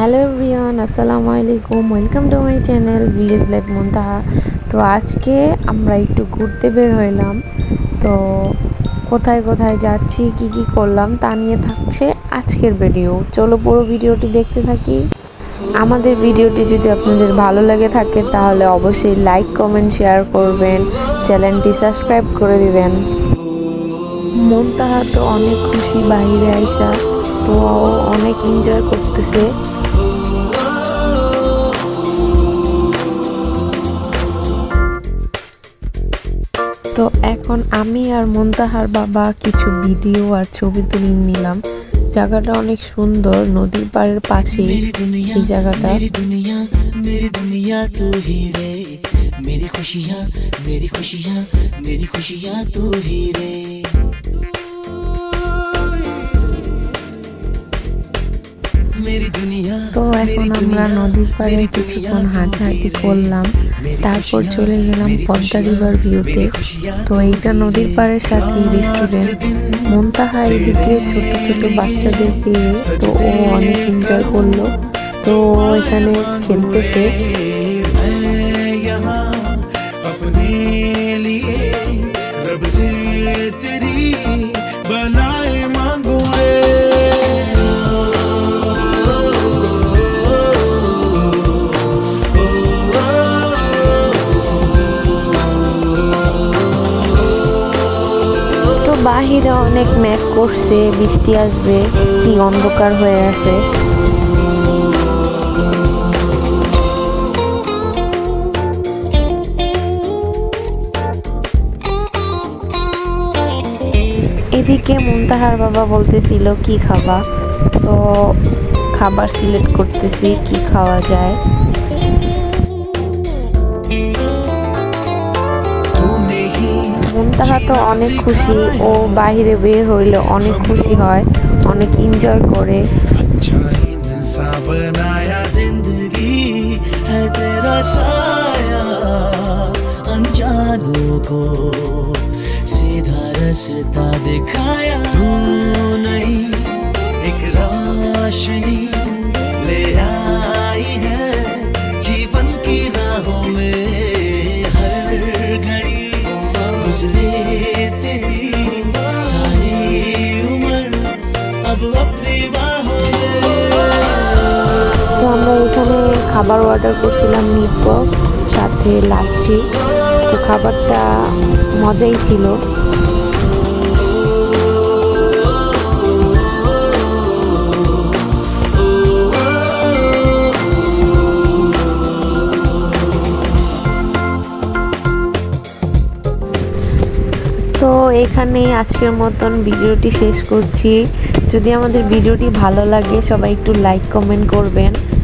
Hello everyone আসসালামু আলাইকুম welcome to my channel village life Muntaha তো আজকে আমরা একটু ঘুরতে বের হইলাম। তো কোথায় কোথায় যাচ্ছি, কি কি করলাম তা নিয়ে থাকছে আজকের ভিডিও চলো পুরো ভিডিওটি দেখতে থাকি। আমাদের ভিডিওটি যদি আপনাদের ভালো লাগে থাকে, তাহলে অবশ্যই লাইক কমেন্ট শেয়ার করবেন। চ্যানেলটি সাবস্ক্রাইব করে দিবেন। মনতাহা তো অনেক খুশি বাইরে আইসা তো অনেক এনজয় করতেছে। তো এখন আমি আর মন্তাহার বাবা কিছু ভিডিও আর ছবি তুলে নিলাম। জায়গাটা অনেক সুন্দর নদীর পাড়ের পাশে এই জায়গাটা। মেরি খুশিয়া মেরি খুশিয়া মেরি খুশিয়া রে। তো এখন আমরা নদীর পাড়ে কিছুক্ষণ হাঁটাহাঁটি করলাম তারপর চলে গেলাম পদ্মা রিভার ভিউতে তো এইটা নদীর পাড়ের সাথেই রেস্টুরেন্ট মন্তাহা এদিকে ছোট ছোট বাচ্চাদের পেয়ে তো ও অনেক এনজয় করলো তো ও এখানে খেলতেছে मैं यहाँ अपने लिए रब से বাহিরে অনেক ম্যাপ করছে, বৃষ্টি আসবে, কি অন্ধকার হয়ে আছে। এদিকে মুনতাহার বাবা বলতেছিল, কি খাবা? তো খাবার সিলেক্ট করতেছি, কি খাওয়া যায়। মুনতাহা তো অনেক খুশি ও বাইরে বের হইলে অনেক খুশি হয় অনেক এনজয় করে अच्छा इंसान बनाया जिंदगी है तेरा साया अनजानों को सीधा रास्ता दिखाया तू नहीं एक रोशनी খাবার অর্ডার করছিলাম মিট বক্স সাথে লাচ্ছি। তো খাবারটা মজাই ছিল। তো এখানে আজকের মতন ভিডিওটি শেষ করছি। যদি আমাদের ভিডিওটি ভালো লাগে, সবাই একটু লাইক কমেন্ট করবেন।